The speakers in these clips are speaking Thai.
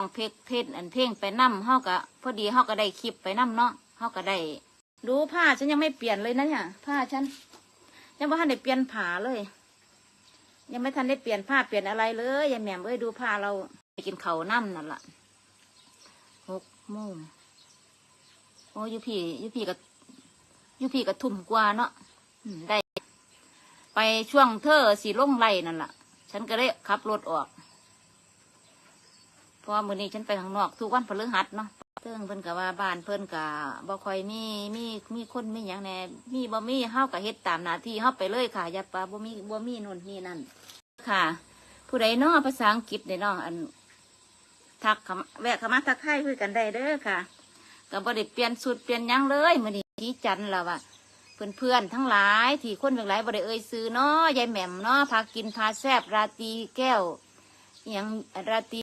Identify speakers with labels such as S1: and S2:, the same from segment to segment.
S1: ร้องเพลงเพลงอันเพลงไปนํเฮาก็พอดีเฮาก็ได้คลิปไปนํเนาะเฮาก็ได้ดูผ้าฉันยังไม่เปลี่ยนเลยนะเนี่ยผ้าฉันยังไม่ทันได้เปลี่ยนผ้าเลย ยังไม่ทันได้เปลี่ยนผ้าเปลี่ยนอะไรเลยยายแหม่มเอ้ยดูผ้าเราไปกินเขาวน้ำนั่นล่ะหกโมงโอ้ยอยูพี่ยูพี่กับยูพี่กับทุ่มกว่าเนาะได้ ไปช่วงเธอสีล่งไล่นั่นล่ะ ฉันก็เลยขับรถออก เพราะว่ามื้อนี้ฉันไปข้างนอกทุกวันพฤหัสเนาะเพิ่งเพิ่นก็ว่าบ้านเพิ่นก็บ่ค่อยมีมีมีคนมีหยังแน่มีบ่มีเฮาก็เฮ็ดตามหน้าที่เฮาไปเลยค่ะอย่าปาบ่มีบ่มีนู่นนี่นั่นค่ะ ผู้ใดเนาะภาษาอังกฤษเนี่ยเนาะอันทักแวะเข้ามาทักทายคุยกันได้เด้อค่ะก็บ่ได้เปลี่ยนสูตรเปลี่ยนหยังเลยมื้อนี้ที่จันทร์แล้วว่าเพื่อนๆทั้งหลาย ที่คนเพียงหลายบ่ได้เอ่ยซื้อเนาะยายแหม่มเนาะพากินพาแซบราตีแก้วอหยังราตี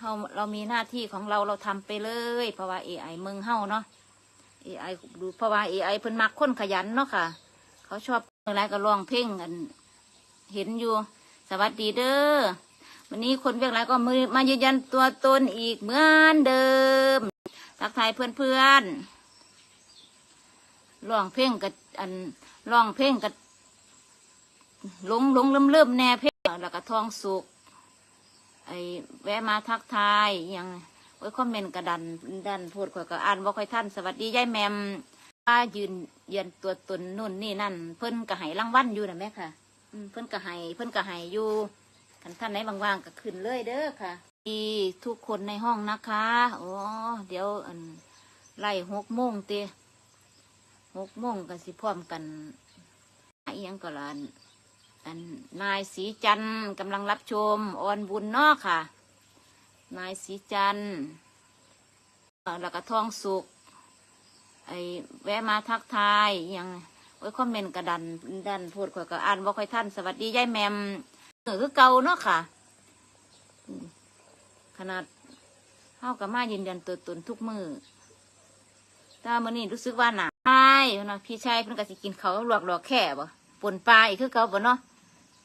S1: เฮาเรามีหน้าที่ของเราเราทำไปเลย เพราะว่า AI เมืองเฮาเนาะ AI ดูเพราะว่า AI เพิ่นมักคนขยันเนาะค่ะ เขาชอบอะไรก็ร้องเพลงกันเห็นอยู่ สวัสดีเด้อวันนี้คนเวียกไรก็มือมายืนยันตัวตนอีกเหมือนเดิม ทักทายเพื่อนๆร้องเพลงกับอันร้องเพลงกับหลงหลงเริ่มเริ่มแน่เพลงแล้วก็ทองสุก ไอ้แวะมาทักทายยังไว้คอมเมนต์กระดันดันพูดข่อยก็อ่านบ่ค่อยท่านสวัสดียายแมมว่ายืนยันตัวตนนู่นนี่นั่น เพิ่นก็ให้รางวัลอยู่นะแม่ค่ะเพิ่นก็ให้เพิ่นก็ให้อยู่คันท่านไหนว่างๆก็ขึ้นเลยเด้อค่ะดีทุกคนในห้องนะคะอ๋อเดี๋ยวอันไล่หกโมงเตะหกโมงก็สิพร้อมกันอียังก็ลาน นายสีจันกำลังรับชมออนบุญเนอกค่ะ นายสีจันเอ่อแล้วก็ทองสุกไอ้แวะมาทักทายยังไว้คอมเมนต์กระดันดันพูดข่อยก็อ่านบ่ค่อยท่านสวัสดียายแมมเออคือเก่าเนาะค่ะ ขนาดเฮากับมายืนยันตัวตนทุกมือแต่มื้อนี้รู้สึกว่าหนาใช่เนาะพี่ชายเพิ่นก็สิกินเขาวลวกดอกแค่บ่ปนปลาอีกคือเก่าบ่เนาะ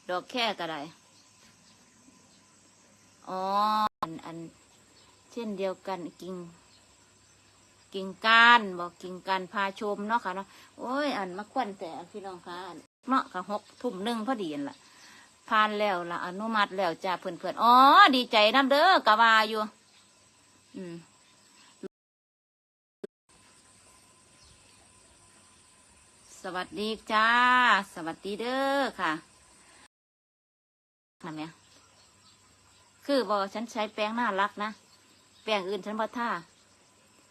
S1: ดอกแค่ก็ได้ อ๋อ อันอัน เช่นเดียวกันกิ่ง กิ่งการบอกกิ่งการพาชมเนาะค่ะเนาะ โอ้ย อันมาควันแต่พี่น้องค่ะอันเนาะค่ะหกทุ่มหนึ่งพอดีนล่ะผ่านแล้วล่ะอนุมัติแล้วจ้าเพื่อนเพื่อนอ๋อ ดีใจน้ำเด้อกะว่าอยู่ อืมสวัสดีจ้า สวัสดีเด้อค่ะ นี่ยคือบอกฉันใช้แป้งน่ารักนะแป้งอื่นฉันบ่ท่า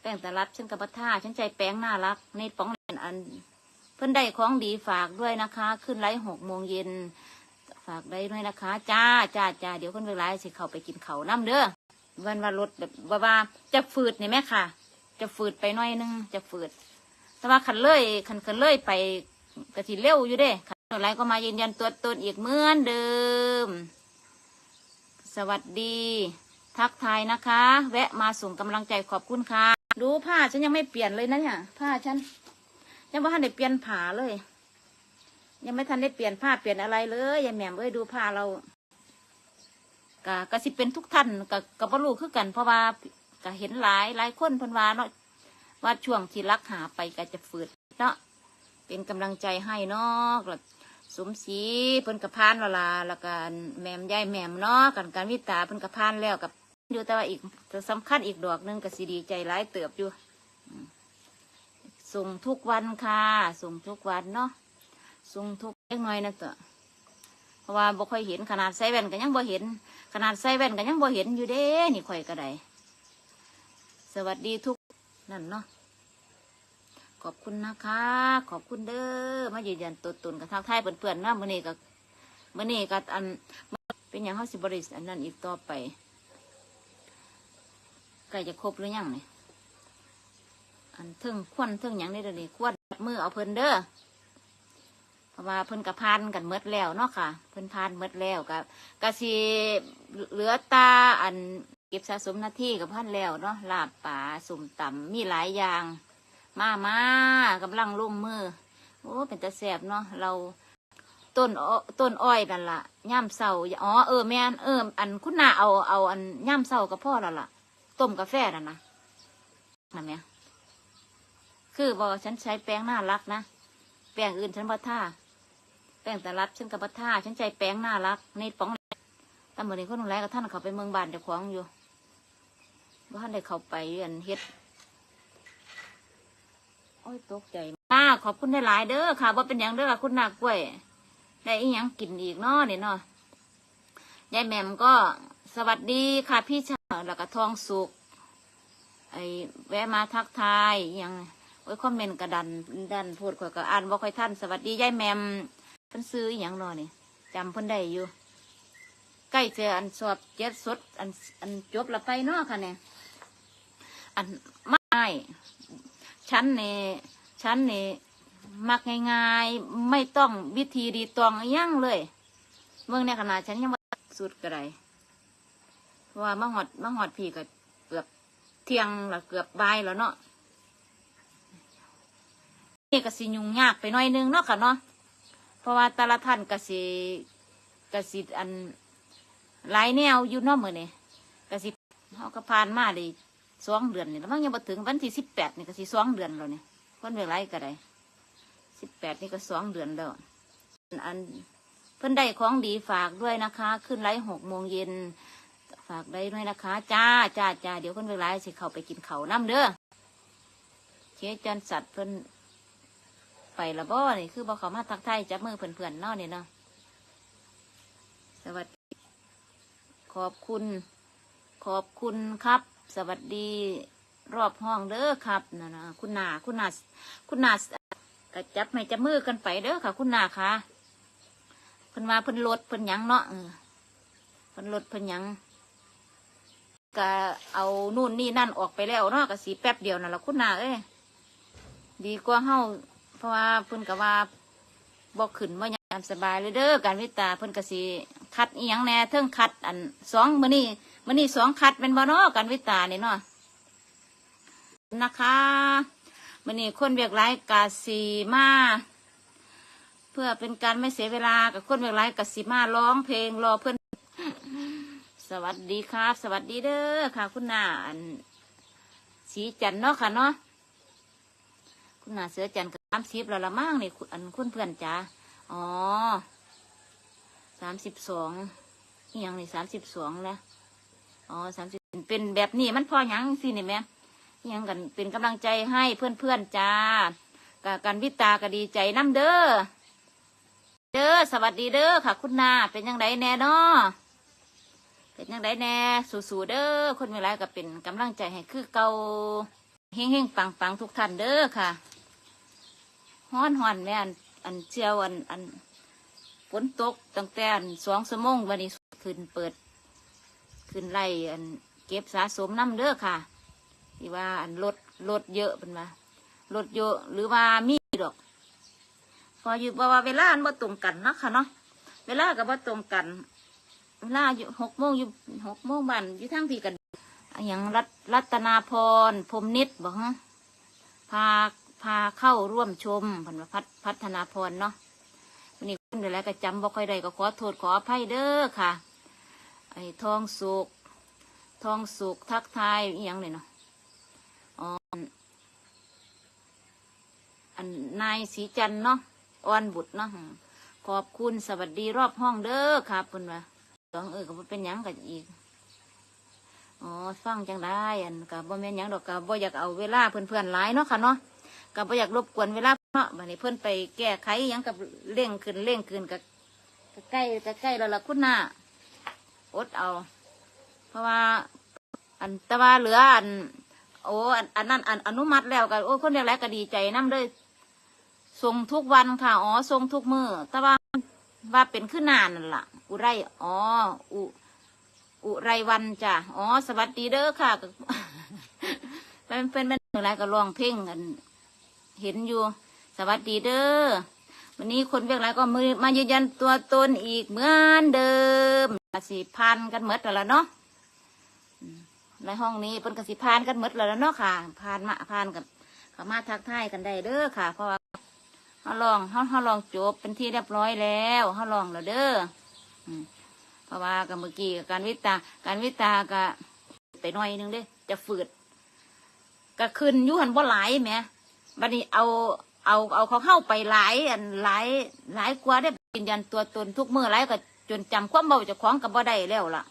S1: แป้งแตลับฉันกับบัท่าฉันใจแป้งน่ารักในป๋องเป็นอัน เพิ่นได้ของดีฝากด้วยนะคะ ขึ้นไลฟ์หกโมงเย็นฝากได้ด้วยนะคะ จ้าจ้าจ้าเดี๋ยวคนเวลาสิเขาไปกินเขาน้ำเด้อวันว่ารถแบบว่าวจะฝืดนี่แม่ค่ะ จะฝืดไปหน่อยนึงจะฝืด แต่ว่าขันเลยขันขันเลยไปกระทิเร็วอยู่เด้ขัน อะไรก็มายืนยันตัวตนอีกเหมือนเดิม สวัสดี ทักทายนะคะ แวะมาส่งกำลังใจขอบคุณค่ะ ดูผ้าฉันยังไม่เปลี่ยนเลยนะเนี่ยผ้าฉันยังไม่ทันได้เปลี่ยนผ้าเลย ยังไม่ทันได้เปลี่ยนผ้าเปลี่ยนอะไรเลยยายแหม่มเอ้ยดูผ้าเรากะกะสิเป็นทุกท่านกะกะบ่รู้คือกัน เพราะว่ากะเห็นหลายหลายคนพิ่นวาเนาะว่าช่วงที่รักหาไปกะจะฝืดเนาะเป็นกำลังใจให้เนาะแล้ว สมศรีเพิ่นกระพานเวลาแล้วก็แหม่มย่ายแหม่มเนาะกันการวิตาเพิ่นกระพานแล้วกับอยู่แต่ว่าอีกสำคัญอีกดอกนึงก็สิดีใจร้ายเติบอยู่ส่งทุกวันค่ะส่งทุกวันเนาะส่งทุกเล็กน้อยนะตัวเพราะว่าบ่ค่อยเห็นขนาดใส่แว่นก็ยังบ่เห็น ขนาดใส่แว่นก็ยังบ่เห็นอยู่เด้นี่ข่อยก็ได้สวัสดีทุกนั่นเนาะ ขอบคุณนะคะ ขอบคุณเด้อมายืนยันตัวตนกับทักทายเพื่อนๆนะมื้อนี้ก็มื้อนี้ก็อันเป็นอย่างเฮาสิบริสอันนั้นอีกต่อไปใกล้จะครบหรือยังเนี่ยอันเทิงควนเทิงหยังนี่เดี๋ยวนี้ควนมือเอาเพิ่นเด้อเพราะว่าเพิ่นกับพานกันเมดแล้วเนาะค่ะ เพิ่นพานเมดแล้วกับกะสีเหลือตาอันเก็บสะสมหน้าที่กับพันแล้วเนาะลาบป่าสุ่มต่ำมีหลายอย่าง มามากำลังลงมือ โอ้เป็นตาแสบเนาะเราต้นอ้อต้นอ้อยนั่นละย่ำเสาอ๋อเออแม่นเอออันคุณนาเอาเอาอันย่ำเสากับพ่อแล้วล่ะ ต้มกาแฟน่ะนะนั่นเนี่ยคือบอกฉันใช้แป้งน่ารักนะแป้งอื่นฉันบ่ท่าแป้งแต่รัดฉันกับบ่ท่าฉันใจแป้งน่ารักในป๋องตำรวจนี่คนนุ่งแรกับท่านเขาไปเมืองบานเจ้าของอยู่ว่าท่านได้เขาไปอันเฮ็ด โอ้ยตกใจมากขอบคุณหลายเด้อค่ะว่าเป็นอย่างเด้อค่ะคุณนากล้วย ได้อีหยังกินอีกเนาะเนี่ยเนาะยายแหม่มก็สวัสดีค่ะพี่ชายแล้วก็ทองสุกไอ้แวะมาทักทายอิหยังโอ้ยคอมเมนต์กระดันดันพูดข่อยก็อ่านบ่ค่อยท่านสวัสดียายแม่มเพิ่นซื้ออีหยังเนาะนี่จำเพิ่นได้อยู่ ใกล้เจออันสอบเจ็ดสดอันอันจบละไปเนาะค่ะเนี่ยอันไม่ ฉันนี่ฉันนี่มักง่ายๆ ไม่ต้องวิธีดีตองยั่งเลยเมื่อในขนาดฉันยังสุดกระไรเพราะว่ามาหอดมาหอดพี่ก็เกือบเที่ยงละเกือบบ่ายแล้วเนาะนี่ก็สิยุ่งยากไปหน่อยนึงเนาะค่ะเนาะเพราะว่าแต่ละท่านก็สิก็สิอันหลายแนวอยู่เนอกมือนนี่กสิเขาก็ผ่านมาได้ สองเดือนนี่แล้วมันยังมาถึงวันที่สิบแปดนี่ก็สิสองเดือนแล้วเนี่ยคนเวลาก็ได้สิบแปดนี่ก็สองเดือนแล้วอันเพิ่นได้ของดีฝากด้วยนะคะ ขึ้นไลฟ์หกโมงเย็นฝากได้ด้วยนะคะ จ้าจ้าจ้าเดี๋ยวคนเวลาสิเข้าไปกินเขาน้ำเด้อเคจันสัตว์เพิ่นไปละบ่นี่คือบ่เขามาทักทายจับมือเพื่อนๆเนาะนี่เนาะสวัสดีขอบคุณ ขอบคุณครับ สวัสดีรอบห้องเด้อครับนะนะคุณนาคุณนาคุณนากระจับไม่จับมือกันไปเด้อค่ะ คุณนาค่ะเพิ่นมาเพิ่นลดเพิ่นยังเนาะเพิ่นลดเพิ่นยังก็เอานู่นนี่นั่นออกไปแล้วเนาะก็สีแป๊บเดียวนั่นละคุณนาเอ้ยดีกว่าเฮาเพราะว่าเพิ่นก็ว่าบอกขึ้นว่ายังสบายเลยเด้อการวิตาเพิ่นก็สีคัดอีหยังแน่เทิงคัดอันสองมื้อนี้ มื้อนี้สองคัดเป็นบ่เนาะการวิตานี่เนาะนะคะมื้อนี้คนเวียกไร้กาสีมาเพื่อเป็นการไม่เสียเวลากับคนเวียกไร้กาสีมาร้องเพลงรอเพื่อน สวัสดีครับ สวัสดีเด้อค่ะ คุณนาอันสีจันเนาะค่ะเนาะคุณนาเสือจันกับสามสิบแล้วละมั่งนี่อันคุณเพื่อนจ๋าอ๋อสามสิบสองอียังนี่สามสิบสองแล้ว อ๋อสามสิบเป็นแบบนี้มันพอยังสินี่แม่ยังกันเป็นกำลังใจให้เพื่อนเพื่อนๆจ้ากับกันวิตาก็ดีใจน้ำเด้อเด้อสวัสดีเด้อค่ะ คุณนาเป็นยังไงแน่นาะเป็นยังไงแน่สู้ๆเด้อคนมีไรก็เป็นกำลังใจให้คือเก่าเฮงเฮงปังปังๆทุกท่านเด้อค่ะฮ้อนฮ้อนแม่อันอันเชียวอันอันฝนตกตั้งแต่อันสองสมงวันนี้ขึ้นเปิด ขึ้นไล่อันเก็บสะสมน้ำเด้อค่ะ ที่ว่าอันรถรถเยอะเป็นว่ารถเยอะหรือว่ามีดอก พออยู่เพราะว่าเวลาอันบ่ตรงกันเนาะค่ะเนาะเวลากับบ่ตรงกันเวลาอยู่หกโมงอยู่หกโมงบันอยู่ทั้งพี่กันอย่างรัตรัตนาพรพรมนิดบอกฮะพาพาเข้าร่วมชมพันพัฒพัฒนาพรเนาะวันนี้คุณเดี๋ยวแล้วก็จำบ่ค่อยได้ก็ขอโทษขออภัยเด้อค่ะ ไอ้ทองสุกทองสุกทักทายอีหยังเนี่ยเนาะอ๋ออันนายสีจันเนาะออนบุตรเนาะขอบคุณสวัสดีรอบห้องเด้อครับคุณว่าสองเออก็บ่เป็นยังกันอีกอ๋อฟังจังได้อันกับบ่แม่นยังดอกกับบ่อยากเอาเวลาเพื่อนๆหลายเนาะค่ะเนาะกับบ่อยากรบกวนเวลาเนาะบัดนี้เพื่อนไปแก้ไขยังกับเร่งขึ้นเร่งขึ้นกับใกล้ใกล้แล้วล่ะคุณน่ะ อดเอา เพราะว่า อันแตะว่าเหลืออัน โอ้อันนนั้นอันอนุมัติแล้วกันโอ้คนเดียวแล้วก็ดีใจน้ำเลยส่งทุกวันค่ะอ๋อส่งทุกมือแต่ว่าว่าเป็นขึ้นนานนั่นล่ะ อุไรอ๋ออุอุไรวันจ้ะอ๋อสวัสดีเด้อค่ะเป็นเป็นเป็นอะไรก็ร้องเพลงกัน เห็นอยู่ สวัสดีเด้อวันนี้คนเวียกไรก็มือมายืนยันตัวตนอีกเหมือนเดิม กสิพันกันเมดแล้วเนาะในห้องนี้เป็นกสิพันกันเมดแล้วเนาะค่ะพันมาพันกับขามาทักทายกันได้เด้อค่ะ เพราะว่าเขาลองเขาเขาลองจบเป็นที่เรียบร้อยแล้วเขาลองแล้วเด้อเพราะว่ากับเมื่อกี้กับการวิตา การวิตากะไปหน่อยนึงเด้จะฝืดก็ขึ้นยุ่หันบ่หลายแม่บัดนี้เอาเอาเอาเขาเข้าไปหลายอันหลายหลายกว่าได้ยืนยันตัวตนทุกเมื่อหลายก็ จนจำความเบาจะคล้ของกับบ่ได้แล้วล่ะ